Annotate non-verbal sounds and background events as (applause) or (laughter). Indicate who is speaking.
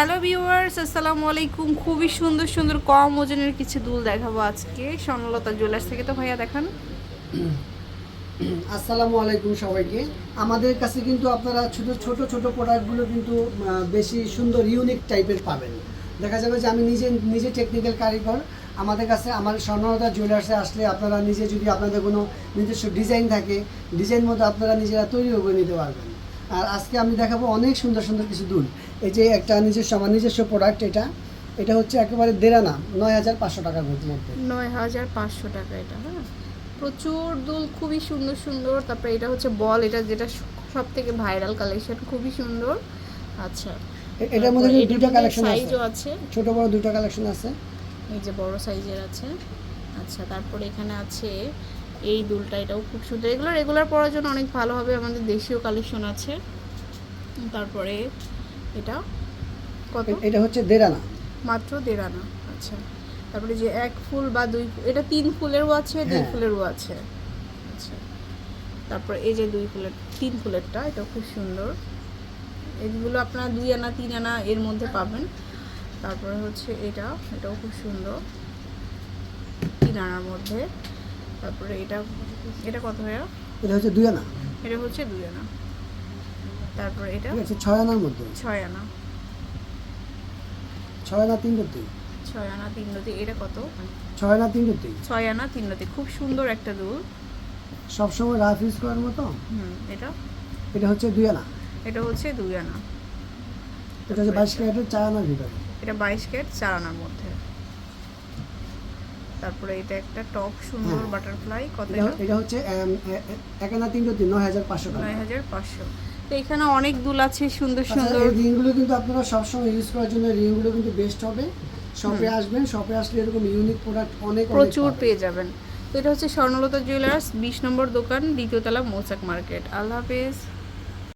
Speaker 1: Hello viewers, আসসালামু আলাইকুম। খুবই সুন্দর সুন্দর কম ওজনের কিছু দুল দেখাবো আজকে। স্বর্ণলতা জুয়েলার্স থেকে তো ভাইয়া দেখান। (coughs)
Speaker 2: আসসালামু আলাইকুম সবাইকে। আমাদের কাছে কিন্তু আপনারা ছোট ছোট ছোট প্রোডাক্টগুলো কিন্তু বেশি সুন্দর ইউনিক টাইপের পাবেন। দেখা যাবে যে আমি নিজে নিজে টেকনিক্যাল কারিগর। আমাদের কাছে, আমার স্বর্ণলতা জুয়েলার্সে আসলে আপনারা নিজে যদি আপনাদের কোনো নিজস্ব ডিজাইন থাকে ডিজাইন মতো আপনারা নিজেরা তৈরিও করে নিতে পারবেন। আর আজকে আমি দেখাবো অনেক সুন্দর সুন্দর কিছু দুল। এই যে একটা নিজস্ব আমার নিজস্ব প্রোডাক্ট এটা। এটা হচ্ছে একেবারে দেরানা নয় হাজার পাঁচশো টাকার মধ্যে।
Speaker 1: নয় হাজার পাঁচশো টাকা এটা হ্যাঁ। প্রচুর দুল খুবই সুন্দর সুন্দর। তারপরে এটা হচ্ছে বল এটা যেটা সব থেকে ভাইরাল কালেকশন খুবই সুন্দর। আচ্ছা।
Speaker 2: এটার মধ্যে দুটো কালেকশন আছে
Speaker 1: সাইজও আছে।
Speaker 2: ছোট বড় দুটো কালেকশন আছে।
Speaker 1: এই যে বড় সাইজের আছে। আচ্ছা তারপরে এখানে আছে এই দুলটা এটাও খুব সুন্দর। এগুলো রেগুলার পরার জন্য অনেক ভালো হবে আমাদের দেশীয় কালেকশন আছে। তারপরে এটা কত?
Speaker 2: এটা হচ্ছে দেরানা
Speaker 1: মাত্র দেড় আনা আচ্ছা। তারপরে যে এক ফুল বা দুই এটা তিন ফুলেরও আছে দুই
Speaker 2: হ্যাঁ।
Speaker 1: ফুলেরও আছে। আচ্ছা। তারপরে এই যে দুই ফুলের তিন ফুলেরটা এটা খুব সুন্দর। এগুলো আপনারা দুই আনা তিন আনা এর মধ্যে পাবেন। তারপরে হচ্ছে এটা এটাও খুব সুন্দর। তিন আনার মধ্যে। তারপরে এটা এটা কত ভাইয়া?
Speaker 2: এটা হচ্ছে দুই আনা।
Speaker 1: এটা হচ্ছে দুই আনা। তারপরে এটা?
Speaker 2: ঠিক আছে ছয় আনার মধ্যে।
Speaker 1: ছয় আনা।
Speaker 2: ছয় আনা তিন রুটি
Speaker 1: ছয় আনা তিন নদী এটা কত?
Speaker 2: ছয় আনা তিন রুটি
Speaker 1: ছয় আনা তিন নদী খুব সুন্দর একটা দুল।
Speaker 2: সবসময় রাফ ইউজ করার মতো?
Speaker 1: হুম এটা?
Speaker 2: এটা হচ্ছে দুই আনা।
Speaker 1: এটা হচ্ছে দুই আনা।
Speaker 2: এটা হচ্ছে বাইশ ক্যারেটের চার আনার ভিতরে।
Speaker 1: এটা বাইশ কেট চার আনার মধ্যে। তারপরে এটা একটা টপ সুন্দর। বাটারফ্লাই কত
Speaker 2: এটা এটা? হচ্ছে এক আনা তিন রুটি নয় হাজার পাঁচশো টাকা
Speaker 1: নয় হাজার পাঁচশো। তো এখানে অনেক দুল আছে সুন্দর
Speaker 2: আচ্ছা,
Speaker 1: সুন্দর।
Speaker 2: রিংগুলো কিন্তু আপনারা সবসময় ইউজ করার জন্য রিংগুলো কিন্তু বেস্ট হবে। শপে আসবেন শপে আসলে এরকম ইউনিক প্রোডাক্ট অনেক অনেক
Speaker 1: প্রচুর পেয়ে যাবেন। তো এটা হচ্ছে স্বর্ণলতা জুয়েলার্স বিশ নম্বর দোকান দ্বিতীয়তলা মৌচাক মার্কেট আল্লাহ হাফেজ।